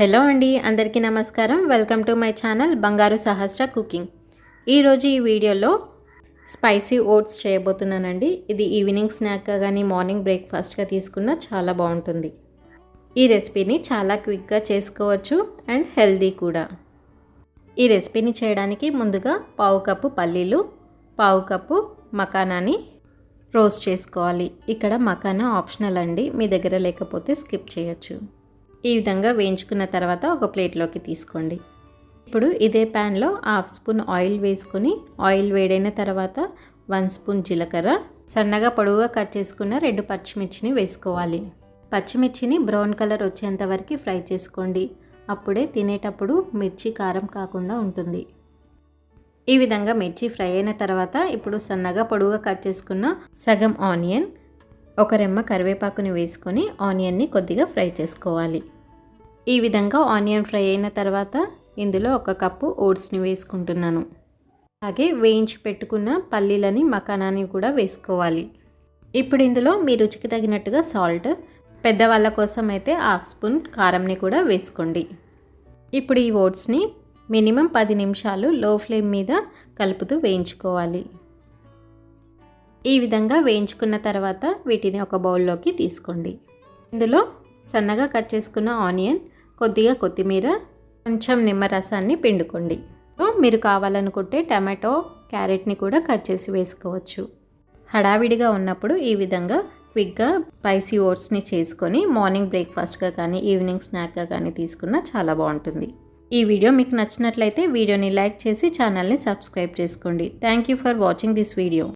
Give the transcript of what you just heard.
Hello అండి అందరికీ నమస్కారం. వెల్కమ్ టు మై ఛానల్ బంగారు సహస్ర కుకింగ్. ఈరోజు ఈ వీడియోలో స్పైసీ ఓట్స్ చేయబోతున్నానండి. ఇది ఈవినింగ్ స్నాక్ కానీ మార్నింగ్ బ్రేక్ఫాస్ట్గా తీసుకున్న చాలా బాగుంటుంది. ఈ రెసిపీని చాలా క్విక్గా చేసుకోవచ్చు అండ్ హెల్దీ కూడా. ఈ రెసిపీని చేయడానికి ముందుగా పావు కప్పు పల్లీలు పావు కప్పు మకానాని రోస్ట్ చేసుకోవాలి. ఇక్కడ మకానా ఆప్షనల్ అండి. మీ దగ్గర లేకపోతే స్కిప్ చేయొచ్చు. ఈ విధంగా వేయించుకున్న తర్వాత ఒక ప్లేట్లోకి తీసుకోండి. ఇప్పుడు ఇదే ప్యాన్లో హాఫ్ స్పూన్ ఆయిల్ వేసుకొని ఆయిల్ వేడైన తర్వాత వన్ స్పూన్ జీలకర్ర. సన్నగా పొడవుగా కట్ చేసుకున్న రెండు పచ్చిమిర్చిని వేసుకోవాలి. పచ్చిమిర్చిని బ్రౌన్ కలర్ వచ్చేంత వరకు ఫ్రై చేసుకోండి. అప్పుడే తినేటప్పుడు మిర్చి కారం కాకుండా ఉంటుంది. ఈ విధంగా మిర్చి ఫ్రై అయిన తర్వాత ఇప్పుడు సన్నగా పొడవుగా కట్ చేసుకున్న సగం ఆనియన్ ఒక రెమ్మ కరివేపాకుని వేసుకొని ఆనియన్ని కొద్దిగా ఫ్రై చేసుకోవాలి. ఈ విధంగా ఆనియన్ ఫ్రై అయిన తర్వాత ఇందులో ఒక కప్పు ఓట్స్ని వేసుకుంటున్నాను. అలాగే వేయించి పెట్టుకున్న పల్లీలని మకానాన్ని కూడా వేసుకోవాలి. ఇప్పుడు ఇందులో మీ రుచికి తగినట్టుగా సాల్ట్ పెద్దవాళ్ళ కోసం అయితే హాఫ్ స్పూన్ కారంని కూడా వేసుకోండి. ఇప్పుడు ఈ ఓట్స్ని మినిమం పది నిమిషాలు లో ఫ్లేమ్ మీద కలుపుతూ వేయించుకోవాలి. ఈ విధంగా వేయించుకున్న తర్వాత వీటిని ఒక బౌల్లోకి తీసుకోండి. ఇందులో సన్నగా కట్ చేసుకున్న ఆనియన్ కొద్దిగా కొత్తిమీర కొంచెం నిమ్మరసాన్ని పిండుకోండి. మీరు కావాలనుకుంటే టమాటో క్యారెట్ని కూడా కట్ చేసి వేసుకోవచ్చు. హడావిడిగా ఉన్నప్పుడు ఈ విధంగా క్విక్గా స్పైసీ ఓట్స్ని చేసుకొని మార్నింగ్ బ్రేక్ఫాస్ట్గా కానీ ఈవినింగ్ స్నాక్గా కానీ తీసుకున్న చాలా బాగుంటుంది. ఈ వీడియో మీకు నచ్చినట్లయితే వీడియోని లైక్ చేసి ఛానల్ని సబ్స్క్రైబ్ చేసుకోండి. Thank you for watching this video.